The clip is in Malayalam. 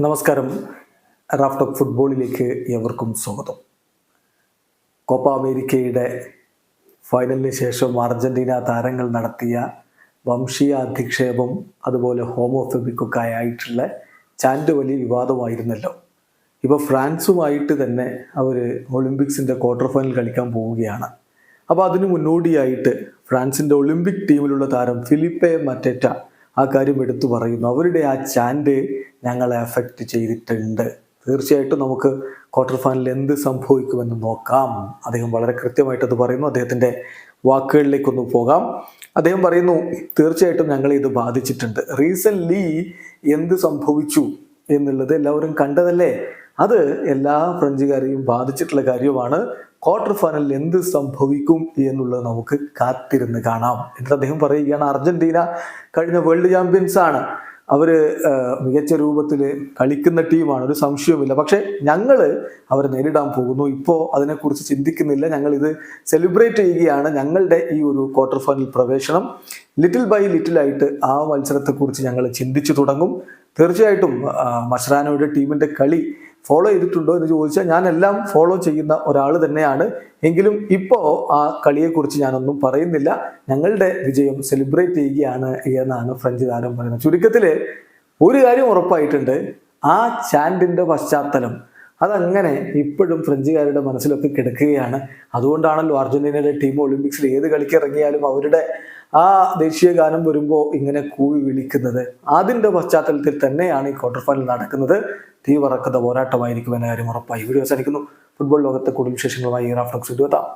നമസ്കാരം. റാഫ്റ്റോക്ക് ഫുട്ബോളിലേക്ക് എവർക്കും സ്വാഗതം. കോപ്പ അമേരിക്കയുടെ ഫൈനലിന് ശേഷം അർജന്റീന താരങ്ങൾ നടത്തിയ വംശീയ അധിക്ഷേപം അതുപോലെ ഹോമോഫെബിക്കൊക്കെ ആയിട്ടുള്ള ചാൻഡ് വലിയ വിവാദമായിരുന്നല്ലോ. ഇപ്പോൾ ഫ്രാൻസുമായിട്ട് തന്നെ അവർ ഒളിമ്പിക്സിന്റെ ക്വാർട്ടർ ഫൈനൽ കളിക്കാൻ പോവുകയാണ്. അപ്പോൾ അതിന് മുന്നോടിയായിട്ട് ഫ്രാൻസിന്റെ ഒളിമ്പിക് ടീമിലുള്ള താരം ഫിലിപ്പെ മറ്റേറ്റ ആ കാര്യം എടുത്തു പറയുന്നു. അവരുടെ ആ ചാൻഡ് ഞങ്ങളെ അഫക്റ്റ് ചെയ്തിട്ടുണ്ട്. തീർച്ചയായിട്ടും നമുക്ക് ക്വാർട്ടർ ഫൈനലിൽ എന്ത് സംഭവിക്കുമെന്ന് നോക്കാം. അദ്ദേഹം വളരെ കൃത്യമായിട്ട് അത് പറയുന്നു. അദ്ദേഹത്തിന്റെ വാക്കുകളിലേക്കൊന്ന് പോകാം. അദ്ദേഹം പറയുന്നു തീർച്ചയായിട്ടും ഞങ്ങളെ ഇത് ബാധിച്ചിട്ടുണ്ട്. റീസെന്റ്ലി എന്ത് സംഭവിച്ചു എന്നുള്ളത് എല്ലാവരും കണ്ടതല്ലേ? അത് എല്ലാ ഫ്രഞ്ചുകാരെയും ബാധിച്ചിട്ടുള്ള കാര്യമാണ്. ക്വാർട്ടർ ഫൈനലിൽ എന്ത് സംഭവിക്കും എന്നുള്ളത് നമുക്ക് കാത്തിരുന്ന് കാണാം. എന്നിട്ട് അദ്ദേഹം പറയുകയാണ് അർജന്റീന കഴിഞ്ഞ വേൾഡ് ചാമ്പ്യൻസ് ആണ്. അവർ മികച്ച രൂപത്തിൽ കളിക്കുന്ന ടീമാണ് ഒരു സംശയവുമില്ല. പക്ഷെ ഞങ്ങൾ അവരെ നേരിടാൻ പോകുന്നു. ഇപ്പോൾ അതിനെക്കുറിച്ച് ചിന്തിക്കുന്നില്ല. ഞങ്ങൾ ഇത് സെലിബ്രേറ്റ് ചെയ്യുകയാണ്. ഞങ്ങളുടെ ഈ ഒരു ക്വാർട്ടർ ഫൈനൽ പ്രവേശനം ലിറ്റിൽ ബൈ ലിറ്റിൽ ആയിട്ട് ആ മത്സരത്തെക്കുറിച്ച് ഞങ്ങൾ ചിന്തിച്ചു തുടങ്ങും. തീർച്ചയായിട്ടും ആഹ്, ടീമിന്റെ കളി ഫോളോ ചെയ്തിട്ടുണ്ടോ എന്ന് ചോദിച്ചാൽ ഞാൻ എല്ലാം ഫോളോ ചെയ്യുന്ന ഒരാൾ തന്നെയാണ്. എങ്കിലും ഇപ്പോൾ ആ കളിയെക്കുറിച്ച് ഞാനൊന്നും പറയുന്നില്ല. ഞങ്ങളുടെ വിജയം സെലിബ്രേറ്റ് ചെയ്യുകയാണ് എന്നാണ് ഫ്രഞ്ച് താരം പറയുന്നത്. ചുരുക്കത്തിൽ ഒരു കാര്യം ഉറപ്പായിട്ടുണ്ട്. ആ ചാൻഡിന്റെ പശ്ചാത്തലം അതങ്ങനെ ഇപ്പോഴും ഫ്രഞ്ചുകാരുടെ മനസ്സിലൊക്കെ കിടക്കുകയാണ്. അതുകൊണ്ടാണല്ലോ അർജന്റീനയുടെ ടീം ഒളിമ്പിക്സിൽ ഏത് കളിക്ക് ഇറങ്ങിയാലും അവരുടെ ആ ദേശീയ ഗാനം വരുമ്പോൾ ഇങ്ങനെ കൂവി വിളിക്കുന്നത് അതിന്റെ പശ്ചാത്തലത്തിൽ തന്നെയാണ് ഈ ക്വാർട്ടർ ഫൈനൽ നടക്കുന്നത്. തീ പറക്കുന്ന പോരാട്ടമായിരിക്കും എന്ന കാര്യം ഉറപ്പായി. വീഡിയോ അവസാനിക്കുന്നു. ഫുട്ബോൾ ലോകത്തെ കൂടുതൽ വിശേഷങ്ങളുമായി റാഫ്ലക്സ് എത്താം